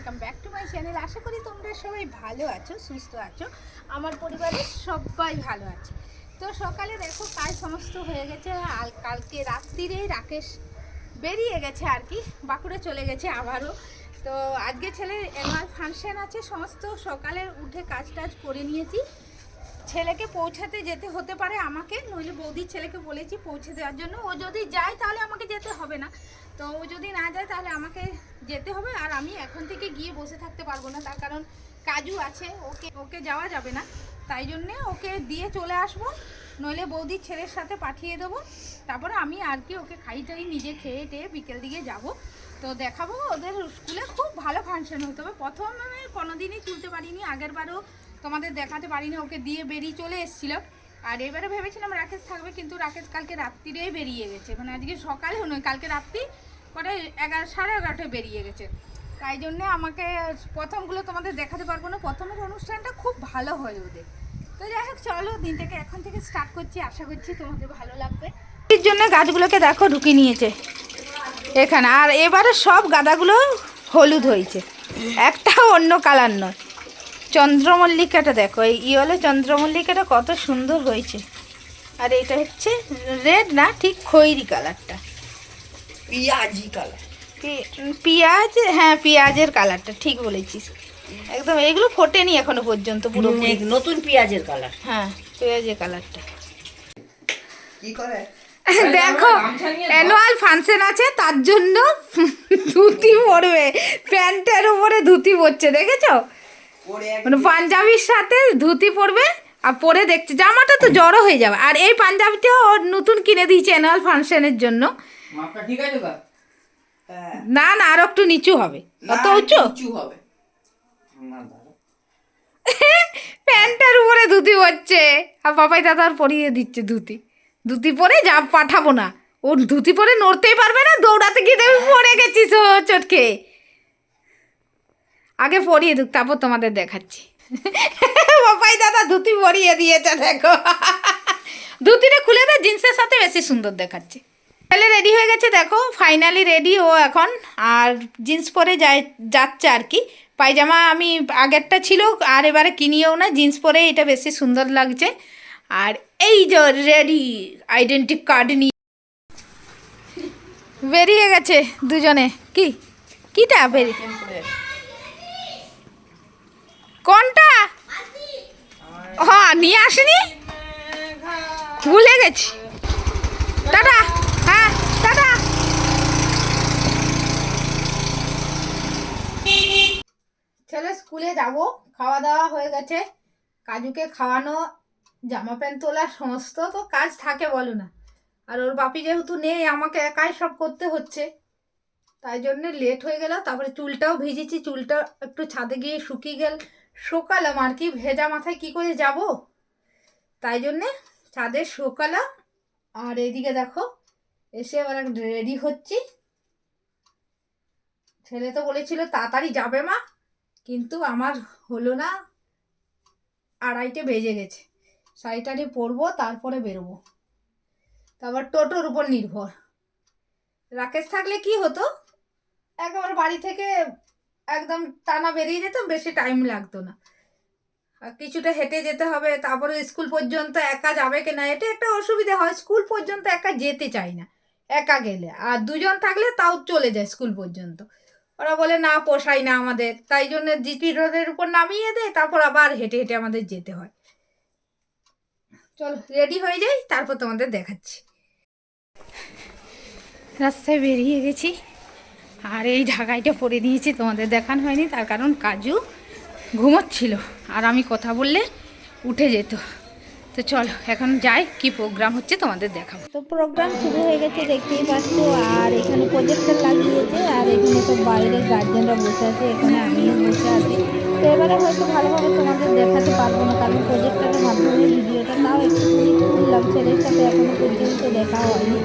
Welcome back to my channel আশা করি তোমরা সবাই ভালো আছো, সুস্থ আছো। আমার পরিবারের সবাই ভালো আছে। তো সকালে দেখো, কাজ সমস্ত হয়ে গেছে। আর কালকে রাত্রিরে রাকেশ বেরিয়ে গেছে আর কি, বাঁকুড়ে চলে গেছে আবারও। তো আজকে ছেলের অ্যানুয়াল ফাংশন আছে, সমস্ত সকালে উঠে কাজ টাজ করে নিয়েছি। ছেলেকে পৌঁছাতে যেতে হতে পারে আমাকে, নইলে বৌদির ছেলেকে বলেছি পৌঁছে দেওয়ার জন্য। ও যদি যায় তাহলে আমাকে যেতে হবে না। তো ও যদি না যায় তাহলে আমাকে যেতে হবে আর আমি এখন থেকে গিয়ে বসে থাকতে পারব না। তার কারণ কাজু আছে, ওকে ওকে যাওয়া যাবে না। তাই জন্যে ওকে দিয়ে চলে আসব, নইলে বৌদির ছেলের সাথে পাঠিয়ে দেবো। তারপরে আমি আর কি ওকে খাই টাই নিজে খেয়ে টেয়ে বিকেল দিকে যাব। তো দেখাবো, ওদের স্কুলে খুব ভালো ফাংশন হতে। প্রথম আমি কোনোদিনই তুলতে পারিনি আগের বারও তোমাদের দেখাতে পারিনি, ওকে দিয়ে বেরিয়ে চলে এসেছিল। আর এবারে ভেবেছিলাম রাকেশ থাকবে, কিন্তু রাকেশ কালকে রাত্রিরেই বেরিয়ে গেছে। মানে আজকে সকালেও নয় কালকে রাত্রি পরে এগারো, সাড়ে এগারোটায় বেরিয়ে গেছে। তাই জন্যে আমাকে প্রথমগুলো তোমাদের দেখাতে পারব না। প্রথমের অনুষ্ঠানটা খুব ভালো হয় ওদের। তো যাই হোক, চলো দিনটাকে এখন থেকে স্টার্ট করছি। আশা করছি তোমাদের ভালো লাগবে। এর জন্য গাছগুলোকে দেখো ঢুকিয়ে নিয়েছে। এখানে। আর এবারে সব গাদাগুলো হলুদ হয়েছে। একটাও অন্য কালার নয়। চন্দ্রমল্লিকাটা দেখো এই ইয়েলো চন্দ্রমল্লিকাটা কত সুন্দর হয়েছে। আর এটা হচ্ছে রেড না ঠিক খয়েরি কালারটা। পিয়াজি কালার। পেঁয়াজ হ্যাঁ পেঁয়াজের কালারটা ঠিক বলেছিস। একদম এগুলো ফোটেনি এখনও পর্যন্ত পুরো। নতুন পেঁয়াজের কালার। হ্যাঁ পেঁয়াজের কালারটা। কি করে? দেখো অ্যানুয়াল ফাংশন আছে তার জন্য ধুতি পরবে প্যান্টের উপরে ধুতি পরছে দেখেছ? মানে পাঞ্জাবির সাথে ধুতি পরবে আর পরে দেখছে জামাটা তো জড়ো হয়ে যাবে। আর এই পাঞ্জাবিটাও ওর নতুন কিনে দিয়েছে অ্যানুয়াল ফাংশনের জন্য। ঠিক আছে হ্যাঁ, না না আর একটু নিচু হবে। অত উঁচু? উঁচু হবে। প্যান্টের উপরে ধুতি পরছে। আর বাবাই দাদার পরিয়ে দিচ্ছে ধুতি। ধুতি পরে যা পাঠাবো না। ওর ধুতি পরে নড়তেই পারবে না দৌড়াতে গিয়ে দেখবি পড়ে গেছিস ও চটকে। আগে পরিয়ে দুক, তারপর তোমাদের দেখাচ্ছি। বাবাই দাদা, ধুতি পরিয়ে দিয়েছে, দেখো। ধুতিটা খুলে দেয় জিন্সের সাথে বেশি সুন্দর দেখাচ্ছে। তাহলে রেডি হয়ে গেছে, দেখো ফাইনালি রেডি ও এখন। আর জিন্স পরে যায় যাচ্ছে আর কি। পায়জামা আমি আগেরটা ছিল, আর এবারে কিনিও না, জিন্স পরে এটা বেশি সুন্দর লাগছে। আর এই যে রেডি আইডেন্টি কার্ড নিয়ে। বেরিয়ে গেছে দুজনে। কি? কিটা বেরিয়ে কোনটা? হ্যাঁ নিয়ে আসিনি? ভুলে গেছি। টাটা। হ্যাঁ টাটা। ছেলে স্কুলে যাব খাওয়া দাওয়া হয়ে গেছে। কাজুকে খাওয়ানো, জামা প্যান্ট তোলা, সমস্ত তো কাজ থাকে বলো না। আর ওর বাপি যেহেতু নেই, আমাকে একাই সব করতে হচ্ছে। তাই জন্য লেট হয়ে গেল তারপরে চুলটাও ভিজেছি চুলটা একটু ছাদে গিয়ে শুকিয়ে গেল। শুকালাম আর কি, ভেজা মাথায় কি করে যাব? তাই জন্যে ছাদে শুকালাম আর এদিকে দেখো, এসে এবার রেডি হচ্ছি। ছেলে তো বলেছিল, তাড়াতাড়ি যাবে মা। কিন্তু আমার হলো না। আড়াইটে বেজে গেছে। শাড়িটাড়ি পরবো তারপরে বেরোবো। তারপর টোটোর উপর নির্ভর। রাকেশ থাকলে কি হতো? একেবারে বাড়ি থেকে একদম টানা বেরিয়ে যেতাম বেশি টাইম লাগতো না। কিছুটা হেঁটে যেতে হবে, তারপরে স্কুল পর্যন্ত একা যাবে কিনা, এটা একটা অসুবিধা হয়। স্কুল পর্যন্ত একা যেতে চাই না, একা গেলে। আর দুজন থাকলে তাও চলে যায় স্কুল পর্যন্ত। ওরা বলে, না, পোষায় না আমাদের। তাই জন্য জিপি রোডের উপর নামিয়ে দেয়, তারপর আবার হেঁটে হেঁটে আমাদের যেতে হয়। চলো রেডি হয়ে যাই, তারপর তোমাদের দেখাচ্ছি। রাস্তায় বেরিয়ে গেছি। আর এই ঢাকাইটা পরে নিয়েছি তোমাদের দেখানো হয়নি, তার কারণ কাজু ঘুমোচ্ছিল। আর আমি কথা বললে উঠে যেত। তো চলো, এখন যাই, কি প্রোগ্রাম হচ্ছে তোমাদের দেখাবো। তো প্রোগ্রাম শুরু হয়ে গেছে, দেখতেই পাচ্ছ, আর এখানে প্রজেক্টর লাগিয়েছে, আর এখানে তো বাইরের গার্জেনরা বসে আছে, এখানে আমিও বসে আছি। তো এবারে হয়তো ভালোভাবে তোমাদের দেখাতে পারব না, কারণ প্রজেক্টরের মাধ্যমে ভিডিওটা তাও একটু তুললাম, ছেলের সাথে এখনও পর্যন্ত দেখা হয়নি।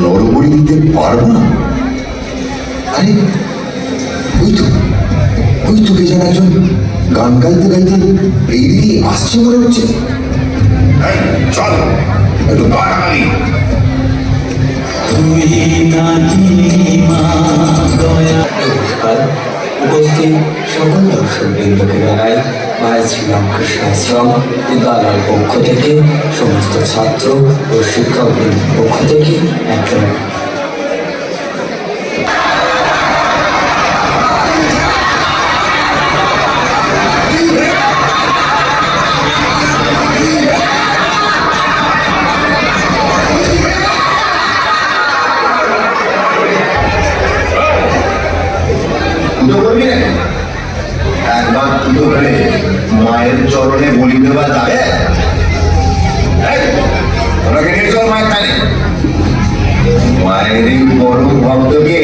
নরবলি দিতে পারব না? আরে ওই তো ওই তো কে যেন একজন গান গাইতে গাইতে এই দিকে আসছে মনে হচ্ছে। চল একটু নমস্কার উপস্থিত সকল দর্শক বৃন্দকে জানাই মায়ের শ্রীরামকৃষ্ণ আশ্রম বিদ্যালয়ের পক্ষ থেকে সমস্ত ছাত্র ও শিক্ষক পক্ষ থেকে একটা পুজো মায়ের চরণে বলি দেওয়া যাবে? চল মায়ের কানে। মায়ের পরম ভক্তকে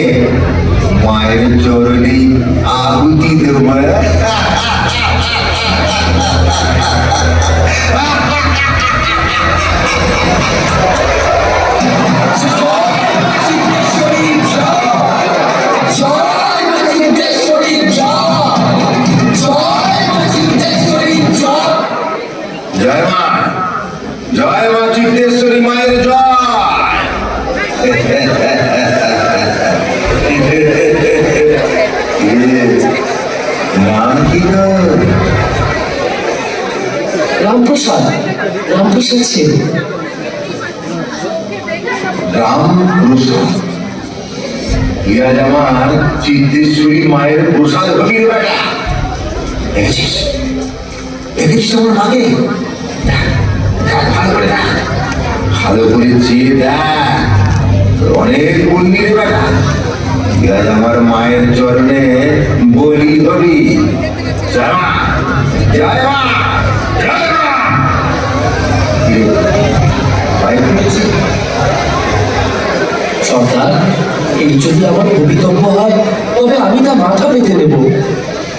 মায়ের চরণে চিত্তেশ্বরী মায়ের রামপ্রসাদ রামপ্রসাদ ছিল রাম প্রসাদ ইয়া আমার চিত্তেশ্বরী মায়ের প্রসাদ হবি বেটা দেখেছিস দেখেছিস আমার মাকে ভালো করে চেয়ে দেখ। অনেক পুণ্যি বেটা। ইয়া আমার মায়ের চরণে বলি হবি? সর্দার, এই যদি আমার ভবিতব্য হয়, তবে আমি তা মাথা পেতে নেব।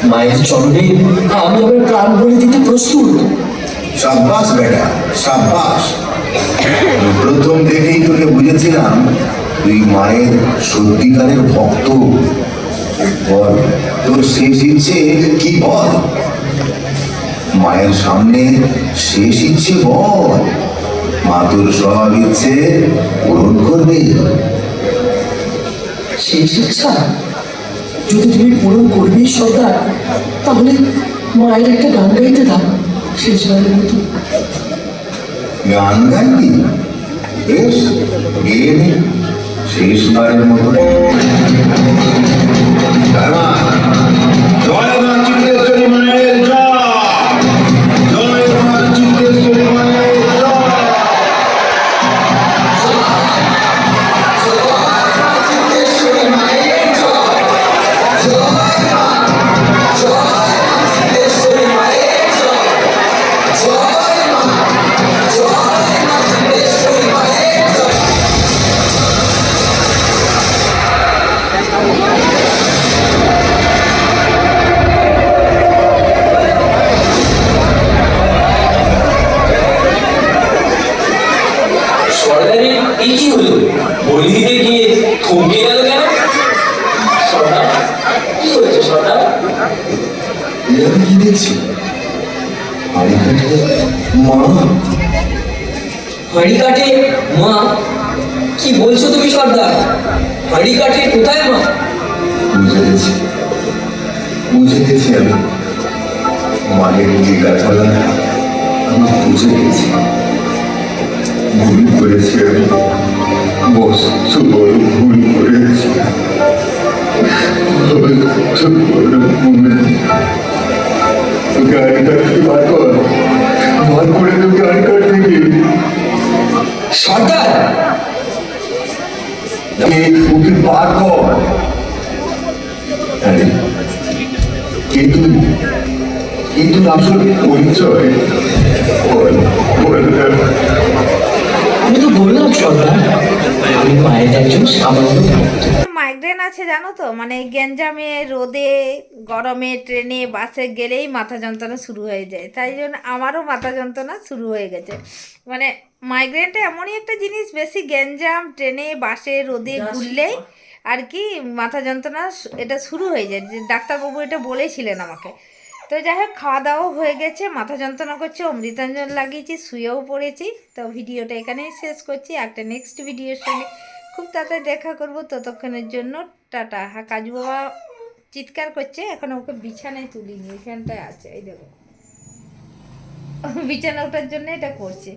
মায়ের চরণে আমি আমার প্রাণ বলি দিতে প্রস্তুত। সাব্বাস বেটা, সাব্বাস। প্রথম থেকেই তোকে বুঝেছিলাম, তুই মায়ের সত্যিকারের ভক্ত। বল তোর শেষ ইচ্ছে কি বল? মায়ের সামনে শেষ ইচ্ছে বল। মা তোর সব ইচ্ছে পূরণ করবে। শেষ ইচ্ছা? যদি তুমি পূরণ করবেই সর্দার, তাহলে মায়ের একটা গান গাইতে দাও। শেষবারের মতো গান গাইবি? বেশ শেষবারের মতো। হাঁড়ি কোথায় মা? বুঝে গেছি। বুঝে গেছি আমি। মায়ের জিজ্ঞাসা আমি বুঝে গেছি। ভুল করেছি আমি। বস্তু বড় ভুল করেছি। বস্তু বড় ভুল। গাড়ি কাটতে বার কর? পরিচয় আমি তো বললাম সর্দার আমি মায়ের একজন সামান্য ভক্ত। মাইগ্রেন আছে জানো তো? মানে গ্যাঞ্জামে রোদে গরমে ট্রেনে বাসে গেলেই মাথা যন্ত্রণা শুরু হয়ে যায়। তাই জন্য আমারও মাথা যন্ত্রণা শুরু হয়ে গেছে। মানে মাইগ্রেনটা এমনই একটা জিনিস বেশি গ্যাঞ্জাম ট্রেনে বাসে রোদে ঘুরলেই আর কি মাথা যন্ত্রণা এটা শুরু হয়ে যায়। যে ডাক্তারবাবু এটা বলেছিলেন আমাকে। তো যাই হোক খাওয়া দাওয়াও হয়ে গেছে, মাথা যন্ত্রণা করছে, অমৃতাঞ্জন লাগিয়েছি, শুয়েও পড়েছি। তো ভিডিওটা এখানেই শেষ করছি, একটা নেক্সট ভিডিওর সঙ্গে খুব তাড়াতাড়ি দেখা করব। ততক্ষণের জন্য টাটা। হ্যাঁ কাজু বাবা চিৎকার করছে, এখন ওকে বিছানায় তুলিনি, এখানটায় আছে, এই দেখো। বিছানা ওঠার জন্য এটা করছে।